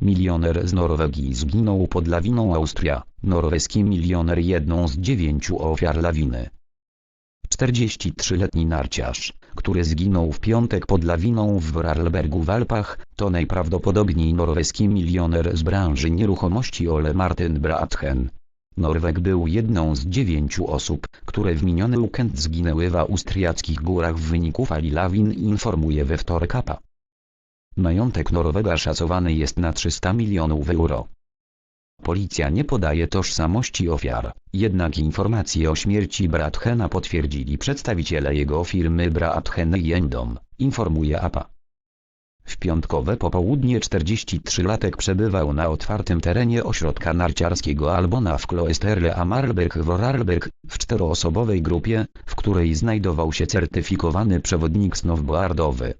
milioner z Norwegii zginął pod lawiną Austria. Norweski milioner jedną z dziewięciu ofiar lawiny. 43-letni narciarz, który zginął w piątek pod lawiną w Vorarlbergu w Alpach, to najprawdopodobniej norweski milioner z branży nieruchomości Ole Martin Brathen. Norweg był jedną z dziewięciu osób, które w miniony weekend zginęły w austriackich górach w wyniku fali lawin informuje we wtorek APA. Majątek Norwega szacowany jest na 300 milionów euro. Policja nie podaje tożsamości ofiar, jednak informacje o śmierci Brathena potwierdzili przedstawiciele jego firmy Brathen Jendom, informuje APA. W piątkowe popołudnie 43-latek przebywał na otwartym terenie ośrodka narciarskiego Albona w Kloesterle a Marlberg w w czteroosobowej grupie, w której znajdował się certyfikowany przewodnik snowboardowy.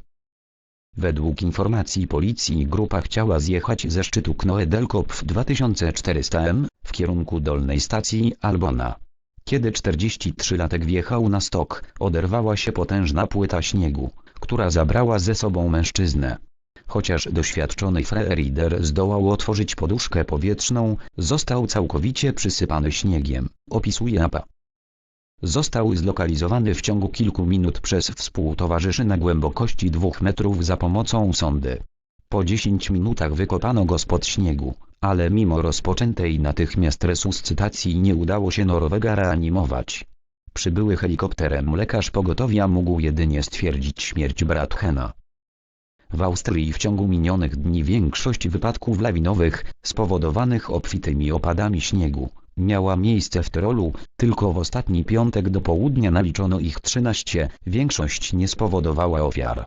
Według informacji policji grupa chciała zjechać ze szczytu Knoedelkopf 2400 m w kierunku dolnej stacji Albona. Kiedy 43-latek wjechał na stok, oderwała się potężna płyta śniegu, która zabrała ze sobą mężczyznę. Chociaż doświadczony freerider zdołał otworzyć poduszkę powietrzną, został całkowicie przysypany śniegiem, opisuje APA. Został zlokalizowany w ciągu kilku minut przez współtowarzyszy na głębokości dwóch metrów za pomocą sondy. Po 10 minutach wykopano go spod śniegu, ale mimo rozpoczętej natychmiast resuscytacji nie udało się Norwega reanimować. Przybyły helikopterem lekarz pogotowia mógł jedynie stwierdzić śmierć Brathena. W Austrii w ciągu minionych dni większość wypadków lawinowych, spowodowanych obfitymi opadami śniegu, miała miejsce w Tyrolu, tylko w ostatni piątek do południa naliczono ich 13, większość nie spowodowała ofiar.